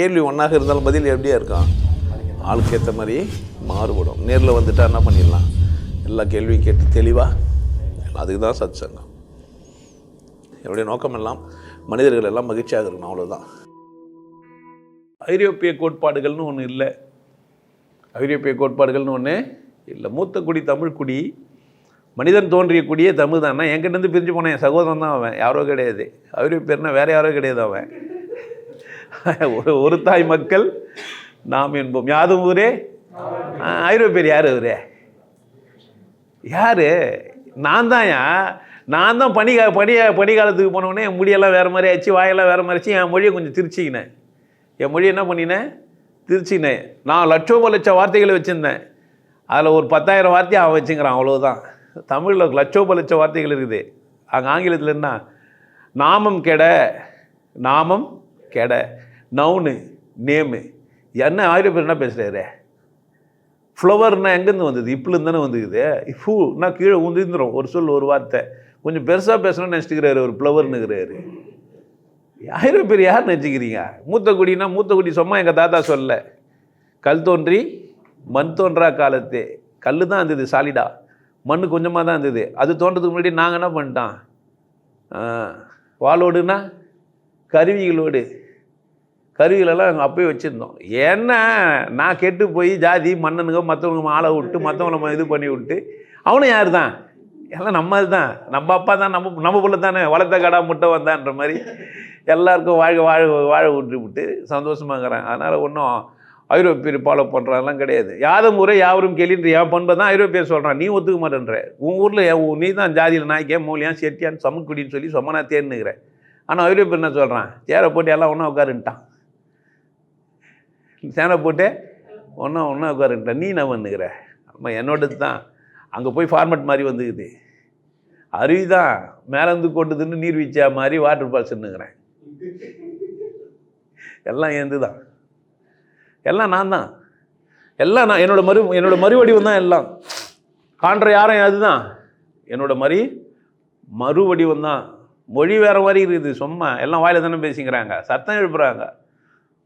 கேள்வி ஒன்றாக இருந்தாலும் பதில் எப்படியா இருக்கும்? ஆளுக்கு ஏற்ற மாதிரி மாறுபடும். நேரில் வந்துட்டால் என்ன பண்ணிடலாம்? எல்லா கேள்வியும் கேட்டு தெளிவாக அதுக்கு தான் சத் சங்கம் என்னுடைய நோக்கம் எல்லாம் மனிதர்கள் எல்லாம் மகிழ்ச்சியாக இருக்கணும் அவ்வளோதான் ஐரோப்பிய கோட்பாடுகள்னு ஒன்று இல்லை. ஐரோப்பிய கோட்பாடுகள்னு ஒன்று இல்லை. மூத்த குடி தமிழ் குடி மனிதன் தோன்றிய குடியே தமிழ் தான் என்கிட்டருந்து பிரிஞ்சு போனேன் என் சகோதரன் தான் அவன். யாரோ கிடையாது. ஐரோப்பியர்னா வேறு யாரோ கிடையாது அவன். ஒரு ஒரு தாய் மக்கள் நாம் என்போம். யாதும் ஊரே? ஐரோப்பியர் யார் அவரு யார்? நான் தான்யா. நான் தான் பனி கா- பனி பணிகாலத்துக்கு போனோடனே என் முடியெல்லாம் வேறு மாதிரி ஆச்சு வாயெல்லாம் வேறு மாதிரி ஆச்சு என் மொழியை கொஞ்சம் திருச்சிக்கினேன். என் மொழி என்ன பண்ணினேன் திருச்சினேன். நான் லட்சோப லட்ச வார்த்தைகளை வச்சுருந்தேன். அதில் ஒரு பத்தாயிரம் வார்த்தையை அவன் வச்சுங்கிறான் அவ்வளோதான் தமிழில் லட்சோப லட்சம் வார்த்தைகள் இருக்குது. அங்கே ஆங்கிலத்தில் என்ன? நாமம் கெட நாமம் கெட நவுனு நேமு என்ன ஆயிரம் பேர் என்ன பேசுகிறாரு ஃப்ளவர்னால் எங்கேருந்து வந்தது? இப்பலேருந்து தானே வந்துக்குது ஃபூனா கீழே உந்திருந்துடும் ஒரு சொல் ஒரு வார்த்தை. கொஞ்சம் பெருசாக பேசணும்னு நினச்சிக்கிறாரு ஒரு ஃப்ளவர்னுங்கிறாரு ஆயிரம் பேர் யார் நினச்சிக்கிறீங்க? மூத்த மூத்தக்குடி மூத்த குடி சும்மா எங்கள் தாத்தா சொல்ல கல் தோன்றி மண் தோன்றா காலத்தே. கல் தான் இருந்தது சாலிடா மண் கொஞ்சமாக தான் இருந்தது. அது தோன்றதுக்கு முன்னாடி நாங்கள் என்ன பண்ணிட்டோம்? ஆ, வாளோடுனா கருவிகளோடு. கருவிகளெல்லாம் நாங்கள் அப்பயே வச்சுருந்தோம். ஏன்னா நான் கெட்டு போய் ஜாதி மன்னனுங்க மற்றவங்க ஆளை விட்டு மற்றவங்கள இது பண்ணி விட்டு அவனும் யார் தான் எல்லாம் நம்ம தான் நம்ம அப்பா தான் நம்ம நம்ம பிள்ளை தானே வளர்த்த கடா முட்டை வந்தான்ற மாதிரி எல்லாருக்கும் வாழ்க வாழ வாழ விட்டு விட்டு சந்தோஷமாகறேன். அதனால் ஒன்றும் ஐரோப்பியர் ஃபாலோ பண்ணுறதெல்லாம் கிடையாது. யாதும் முறை யாவரும் கேள்வின்ற என் பண்பை தான் ஐரோப்பியர் சொல்கிறான் நீ ஒத்துக்க மாட்டேன்ற. உன் ஊரில் நீ தான் ஜாதியில் நாய்க்கே மூலியான் செட்டியான் சமக்குடின்னு சொல்லி சொமனா தேர்னுக்கிறேன் ஆனால் ஐரோப்பியர் என்ன சொல்கிறான் சேரை போட்டு எல்லாம் ஒன்றா உட்காருன்ட்டான். சேனை போட்டு ஒன்றா ஒன்றா உட்காருன்ட்டான் நீ நான் வந்துக்கிற அம்மா என்னோடது தான். அங்கே போய் ஃபார்மட் மாதிரி வந்துக்குது. அருவி தான் மேலேருந்து கொண்டுதுன்னு நீர்வீழ்ச்சியா மாதிரி வாட்டர் பால்ஸ்ன்னுங்கிறேன் எல்லாம் ஏந்து தான் எல்லாம் நான் தான். எல்லாம் நான் என்னோட மறு என்னோட மறுவடிவம் தான் எல்லாம். காண்ற யாரும் அதுதான். என்னோட மறு மறுவடிவம் தான். மொழி வேறு மாதிரி இருக்குது சும்மா. எல்லாம் வாயில் தானே பேசிக்கிறாங்க. சத்தம் எழுப்புறாங்க.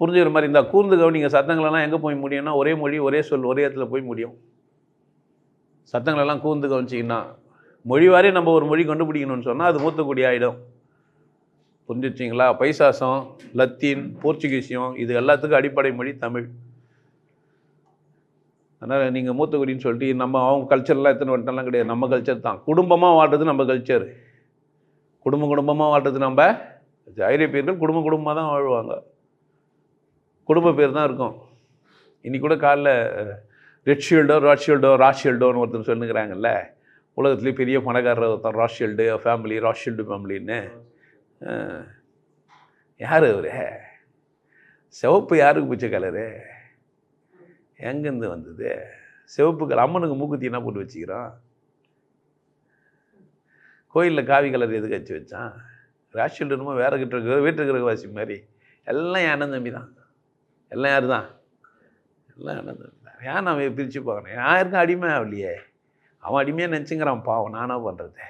புரிஞ்சுக்கிற மாதிரி இந்த கூர்ந்து கவனிங்க. சத்தங்களெல்லாம் எங்கே போய் முடியும்னா ஒரே மொழி ஒரே சொல் ஒரே இடத்துல போய் முடியும். சத்தங்களெல்லாம் கூர்ந்து கவனிச்சிங்கன்னா மொழிவாரே நம்ம ஒரு மொழி கண்டுபிடிக்கணும்னு சொன்னால் அது மூத்தக்கூடிய ஆகிடும் புரிஞ்சுச்சிங்களா? பைசாசம் லத்தீன் போர்ச்சுகீசியம் இது எல்லாத்துக்கும் அடிப்படை மொழி தமிழ். அதனால் நீங்கள் மூத்தக்குடின்னு சொல்லிட்டு நம்ம அவங்க கல்ச்சர்லாம் எத்தனை வட்டம்லாம் கிடையாது. நம்ம கல்ச்சர் தான். குடும்பமாக வாழ்றது நம்ம கல்ச்சர் குடும்பம் குடும்பமாக வாழ்றது நம்ம ஐரோப்பியர்கள் குடும்ப குடும்பமாக தான் வாழ்வாங்க. குடும்ப பேர் தான் இருக்கும். இன்னைக்கு கூட காலைல ரெட்ஷீல்டோ ராட்ஷீல்டோ ராட்ஷீல்டோன்னு ஒருத்தர் சொல்லுங்கிறாங்கல்ல. உலகத்துலேயே பெரிய பணக்காரர் ஒருத்தன் ராட்ஷீல்டு ஃபேமிலி ராட்ஷீல்டு ஃபேமிலின்னு. யார் அவர்? சிவப்பு யாருக்கு பிடிச்ச கலரு? எங்கேருந்து வந்தது? சிவப்பு கலர் அம்மனுக்கு மூக்குத்தி என்ன போட்டு வச்சுக்கிறோம் கோயிலில் காவி கலர் எதுக்கு வச்சு வச்சான்? ராஷியல் என்னமோ கிட்ட இருக்கிற வீட்டு இருக்கிற வாசி மாதிரி. எல்லாம் என் அண்ணன் தம்பி தான். எல்லாம் யார் தான் எல்லாம் ஏன் நான் பிரித்து பார்க்கணும்? யாருக்கும் அடிமை ஆகலையே? அவன் அடிமையாக நினச்சிங்கிறான் பாவம். நானாக பண்ணுறது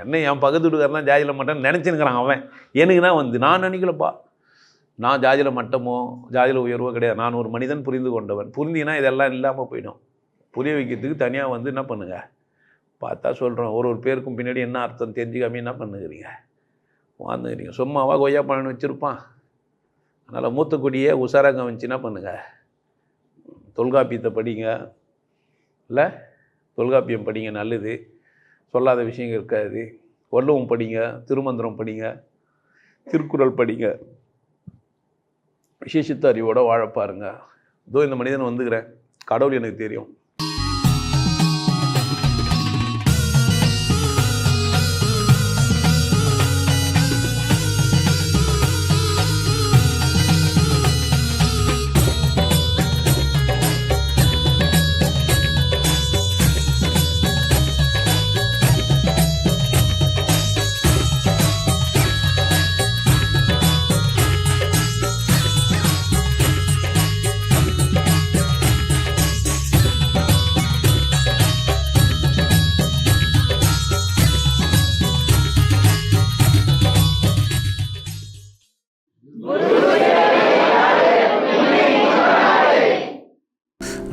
என்ன என் பக்கத்து வீட்டுக்காரெல்லாம் ஜாதியில் மட்டம் நினச்சிருக்கிறான் அவன். எனக்குன்னா வந்து? நான் நினைக்கலப்பா. நான் ஜாதியில் மட்டமோ ஜாதியில் உயர்வோ கிடையாது. நான் ஒரு மனிதன் புரிந்து கொண்டவன். புரிந்தினா இதெல்லாம் இல்லாமல் போயிடும். புரிய வைக்கிறதுக்கு தனியாக வந்து என்ன பண்ணுங்க? பார்த்தா சொல்கிறோம் ஒரு ஒரு பேருக்கும் பின்னாடி என்ன அர்த்தம் தெரிஞ்சுக்காம என்ன பண்ணுகிறீங்க? வாழ்ந்துக்கிறீங்க சும்மாவா கொய்யா பழம் வச்சுருப்பான். அதனால் மூத்தக்குடியே உஷாராக கவனிச்சு பண்ணுங்கள் தொல்காப்பியத்தை படிங்க. இல்லை தொல்காப்பியம் படிங்க நல்லது. சொல்லாத விஷயங்கள் இருக்காது. வள்ளுவம் படிங்க திருமந்திரம் படிங்க திருக்குறள் படிங்க. விசேஷித்த அறிவோட வாழ பாருங்க. இதோ இந்த மனிதன் வந்துக்கிறேன். கடவுள் எனக்கு தெரியும்.